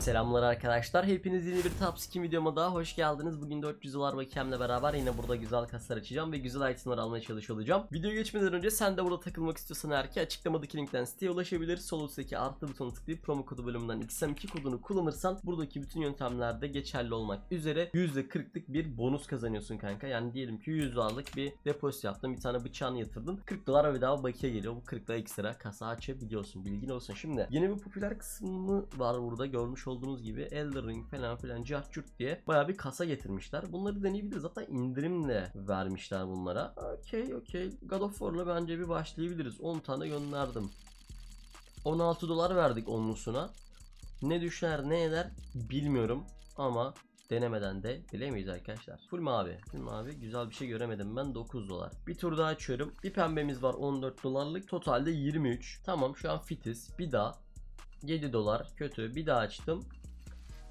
Selamlar arkadaşlar. Hepiniz yeni bir Top Skin videoma daha hoş geldiniz. Bugün 400 dolar bakiyemle beraber yine burada güzel kaslar açacağım ve güzel itemler almaya çalışıyor olacağım. Video geçmeden önce sen de burada takılmak istiyorsan eğer ki açıklamadaki linkten siteye ulaşabilir. Sol üstteki artı butonu tıklayıp promo kodu bölümünden XM2 kodunu kullanırsan buradaki bütün yöntemlerde geçerli olmak üzere %40'lık bir bonus kazanıyorsun kanka. Yani diyelim ki 100 dolarlık bir depozit yaptın. Bir tane bıçağını yatırdın. 40 dolar bedava bakiye geliyor. Bu 40 ekstra kasa açabiliyorsun. Bilgin olsun. Şimdi yeni bir popüler kısmı var burada. Görmüş olduğunuz gibi Elder Ring falan filan cart diye baya bir kasa getirmişler. Bunları deneyebiliriz. Hatta indirimle vermişler bunlara. Okey okey. God of War'la bence bir başlayabiliriz. 10 tane gönderdim. 16 dolar verdik onlusuna. Ne düşer ne eder bilmiyorum ama denemeden de bilemeyiz arkadaşlar. Full mavi. Full mavi. Güzel bir şey göremedim ben. 9 dolar. Bir tur daha açıyorum. Bir pembemiz var 14 dolarlık. Totalde 23. Tamam şu an fitiz. Bir daha 7 dolar. Kötü. Bir daha açtım.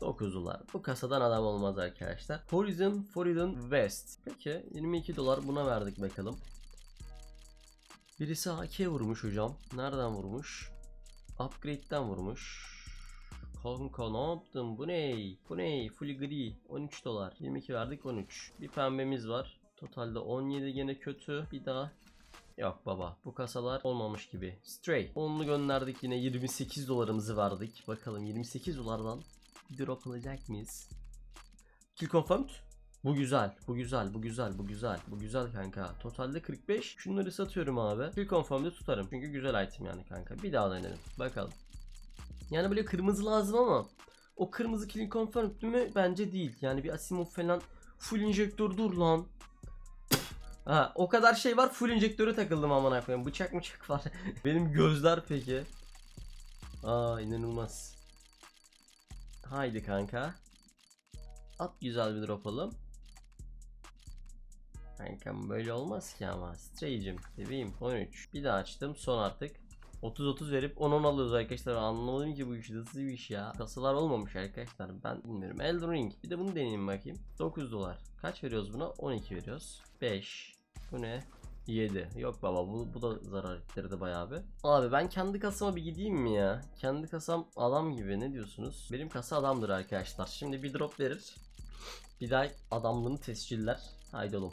9 dolar. Bu kasadan adam olmaz arkadaşlar. Horizon Forbidden West. Peki 22 dolar buna verdik bakalım. Birisi AK vurmuş hocam. Nereden vurmuş? Upgrade'den vurmuş. Kanka ne yaptın? Bu ne? Bu ne? Full gri. 13 dolar. 22 verdik 13. Bir pembemiz var. Totalde 17 gene kötü. Bir daha Yok baba bu kasalar olmamış gibi. Stray. Onu gönderdik yine 28 dolarımızı verdik. Bakalım 28 dolardan drop alacak mıyız? Kill confirmed. Bu güzel, bu güzel, bu güzel, bu güzel, bu güzel kanka. Totalde 45. Şunları satıyorum abi. Kill confirmed'ı tutarım. Çünkü güzel item yani kanka. Bir daha denelim. Bakalım. Yani böyle kırmızı lazım ama o kırmızı kill confirmed mi? Bence değil. Yani bir Asimov falan full injektör dur lan. Ha, o kadar şey var full enjektöre takıldım aman koyayım. Bıçak bıçak var. Benim gözler peki. Aa inanılmaz. Haydi kanka. At güzel bir drop alalım. Kankam böyle olmaz ki ama. Stray'cim bebeğim 13. Bir daha açtım son artık. 30-30 verip 10-10 alıyoruz arkadaşlar. Anlamadım ki bu iş nasıl bir iş ya. Kasalar olmamış arkadaşlar. Ben bilmiyorum. Elden Ring. Bir de bunu deneyeyim bakayım. 9 dolar. Kaç veriyoruz buna? 12 veriyoruz. 5. Bu ne? 7. Yok baba bu, bu da zarar ettirdi bayağı bir. Abi ben kendi kasama bir gideyim mi ya? Kendi kasam adam gibi ne diyorsunuz? Benim kasa adamdır arkadaşlar. Şimdi bir drop verir. Bir daha adamlığını tesciller. Haydi oğlum.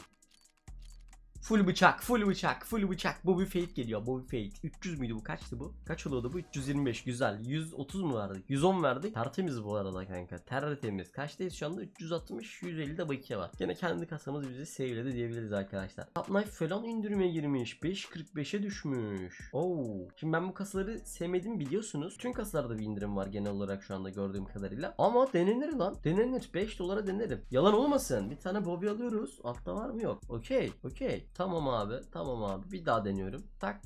Full bıçak, full bıçak, full bıçak. Bobby Fate geliyor. Bobby Fate. 300 müydü bu? Kaçtı bu? Kaç oluyordu bu? 325. Güzel. 130 mu verdik? 110 verdik. Tertemiz bu arada kanka. Tertemiz. Kaçtayız şu anda? 360, 150 de bakiye var. Gene kendi kasamız bizi save'ledi diyebiliriz arkadaşlar. Top Knife falan indirime girmiş. 5.45'e düşmüş. Oo. Şimdi ben bu kasaları sevmedim biliyorsunuz. Tüm kasalarda bir indirim var genel olarak şu anda gördüğüm kadarıyla. Ama denenir lan. Denenir. 5 dolara denerim. Yalan olmasın. Bir tane Bobby alıyoruz. Altta var mı yok? Okey. Okey. Tamam abi. Tamam abi. Bir daha deniyorum. Tak.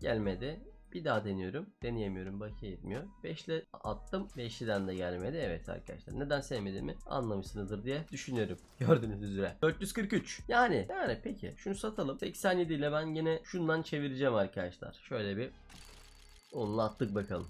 Gelmedi. Bir daha deniyorum. Deneyemiyorum. Bakiye yetmiyor. 5 ile attım. 5'liden de gelmedi. Evet arkadaşlar. Neden sevmediğimi anlamışsınızdır diye düşünüyorum. Gördüğünüz üzere. 443. Yani yani peki. Şunu satalım. 87 ile ben yine şundan çevireceğim arkadaşlar. Şöyle bir onunla attık bakalım.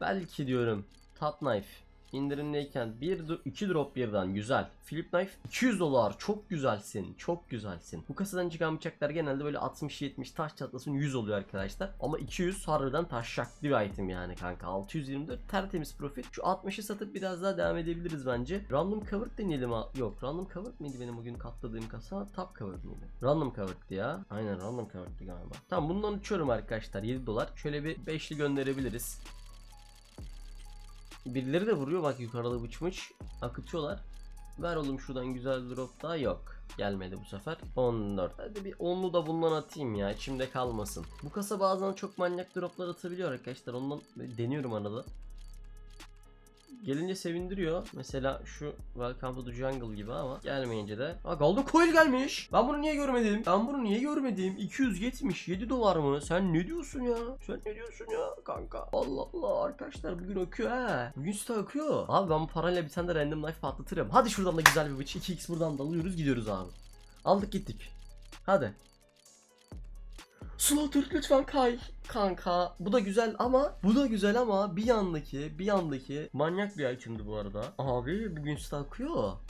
Belki diyorum. Top knife indirimdeyken 1 2 drop birden güzel. Flip knife 200 dolar çok güzelsin. Çok güzelsin. Bu kasadan çıkan bıçaklar genelde böyle 60 70 taş çatlasın 100 oluyor arkadaşlar. Ama 200 harbiden taşşaklı bir item yani kanka. 624 tertemiz profit. Şu 60'ı satıp biraz daha devam edebiliriz bence. Random cover deneyelim ha. Yok random cover mıydı benim bugün katladığım kasa? Top cover mıydı? Random cover'dı ya. Aynen random cover'dı galiba. Tamam bundan uçuyorum arkadaşlar 7 dolar. Şöyle bir 5'li gönderebiliriz. Birileri de vuruyor bak yukarıda bıçmış. Akıtıyorlar. Ver oğlum şuradan güzel drop daha yok. Gelmedi bu sefer. 14. Hadi bir 10'lu da bundan atayım ya. içimde kalmasın. Bu kasa bazen çok manyak droplar atabiliyor arkadaşlar. Ondan deniyorum arada. Gelince sevindiriyor. Mesela şu Welcome to the Jungle gibi ama gelmeyince de. Aa Golden Coil gelmiş. Ben bunu niye görmedim? Ben bunu niye görmedim? 277 dolar mı? Sen ne diyorsun ya? Sen ne diyorsun ya kanka? Allah Allah arkadaşlar bugün akıyor ha. Bugün site akıyor. Abi ben bu parayla bir tane de random knife patlatırım. Hadi şuradan da güzel bir bıçak. 2x buradan da alıyoruz gidiyoruz abi. Aldık gittik. Hadi. Slaughter lütfen kay. Kanka bu da güzel ama bu da güzel ama bir yandaki bir yandaki manyak bir item'dı bu arada. Abi bugün site.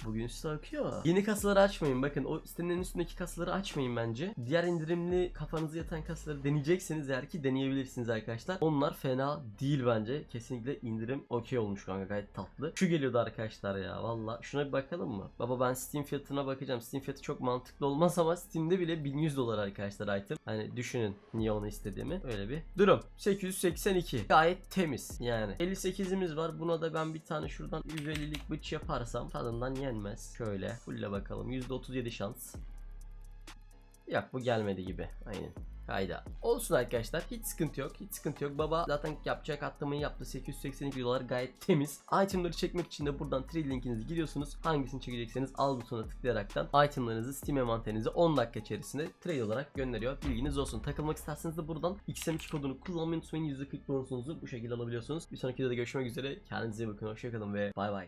Bugün site. Yeni kasaları açmayın. Bakın o sitenin üstündeki kasaları açmayın bence. Diğer indirimli kafanızı yatan kasaları deneyecekseniz eğer ki deneyebilirsiniz arkadaşlar. Onlar fena değil bence. Kesinlikle indirim okey olmuş kanka gayet tatlı. Şu geliyordu arkadaşlar ya valla. Şuna bir bakalım mı? Baba ben Steam fiyatına bakacağım. Steam fiyatı çok mantıklı olmaz ama Steam'de bile 1100 dolar arkadaşlar item. Hani düşünün niye onu istediğimi. Öyle bir durum. 882. Gayet temiz yani. 58'imiz var. Buna da ben bir tane şuradan 150'lik bıç yaparsam tadından yenmez. Şöyle fulle bakalım. %37 şans. Yok bu gelmedi gibi. Aynen. Hayda. Olsun arkadaşlar. Hiç sıkıntı yok. Hiç sıkıntı yok. Baba zaten yapacak atlamayı yaptı. 882 dolar gayet temiz. Itemları çekmek için de buradan trade linkinizi giriyorsunuz. Hangisini çekecekseniz al butonuna tıklayaraktan itemlarınızı Steam envanterinize 10 dakika içerisinde trade olarak gönderiyor. Bilginiz olsun. Takılmak isterseniz de buradan XM2 kodunu kullanmayı unutmayın. %40 bonusunuzu bu şekilde alabiliyorsunuz. Bir sonraki videoda görüşmek üzere. Kendinize iyi bakın. Hoşçakalın ve bay bay.